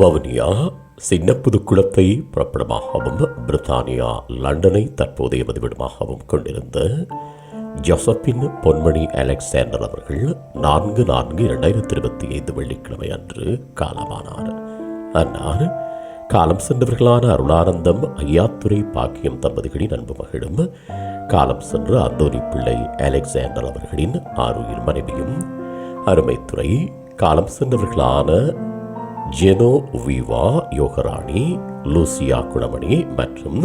வவுனியா சின்னப்புதுக்குளத்தை புறப்படமாகவும் பிரித்தானியா லண்டனை தற்போதைய பதிவிடமாகவும் கொண்டிருந்த ஜோசப்பின் பொன்மணி அலெக்சாண்டர் அவர்கள் நான்கு நான்கு இரண்டாயிரத்தி இருபத்தி ஐந்து வெள்ளிக்கிழமை அன்று காலமானார். அன்னார் காலம் சென்றவர்களான அருளானந்தம் ஐயாத்துறை பாக்கியம் தம்பதிகளின் அன்பு மகளும் காலம் சென்ற அந்தோனி பிள்ளை அலெக்சாண்டர் அவர்களின் ஆறுயிர் மனைவியும் அருமைத்துறை காலம் சென்றவர்களான ஜெனோ விவா யோகராணி லூசியா குணமணி மற்றும்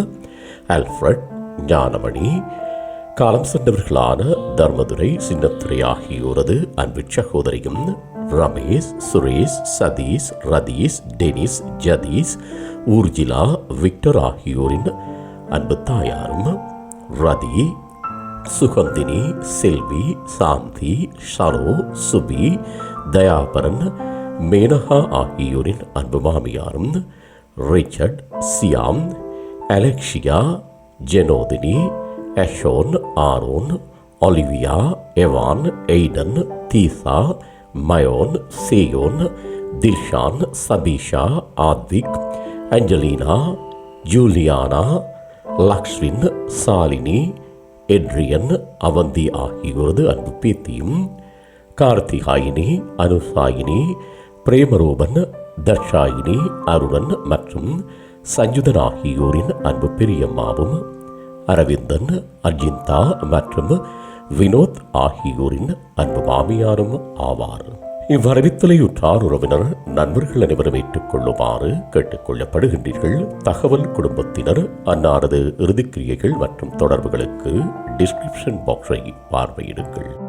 ஆல்ஃபிரட் ஞானமணி. காலம் சென்றவர்களான தர்மதுரை சின்னத்துறை ஆகியோரது அன்பு சகோதரியும் ரமேஷ் சுரேஷ் சதீஷ் ரதீஷ் டெனிஸ் ஜதீஷ் ஊர்ஜிலா விக்டர் ஆகியோரின் அன்பு தாயாரும் ரதி சுகந்தினி செல்வி சாந்தி ஷரோ சுபி தயாபரன் மேனகா ஆகியோரின் அன்பு மாமியாரும் Richard Shyam Alexia Jenothini Ashon Aaron Olivia Evan Aiden Theesa Mayon Seyon Dilshan Sabeesha Aadvik Angelina Juliana Lakshmin Shalini Adrian Avanthi ஆகியோரது அன்பு பேத்தியும் கார்த்திகாயினி அனுசாயினி பிரேமரோபன் தர்ஷாயினி அருணன் மற்றும் சஞ்சுதன் ஆகியோரின் அன்பு பெரியம்மாவும் அரவிந்தன் அஜிந்தா மற்றும் வினோத் ஆகியோரின் அன்பு மாமியாரும் ஆவார். இவ்வரவித்தலையுற்றார் உறவினர் நண்பர்கள் அனைவரும் ஏற்றுக் கொள்ளுமாறு கேட்டுக்கொள்ளப்படுகின்றீர்கள். தகவல் குடும்பத்தினர் அன்னாரது இறுதிக்கிரியைகள் மற்றும் தொடர்புகளுக்கு டிஸ்கிரிப்ஷன் பாக்ஸை பார்வையிடுங்கள்.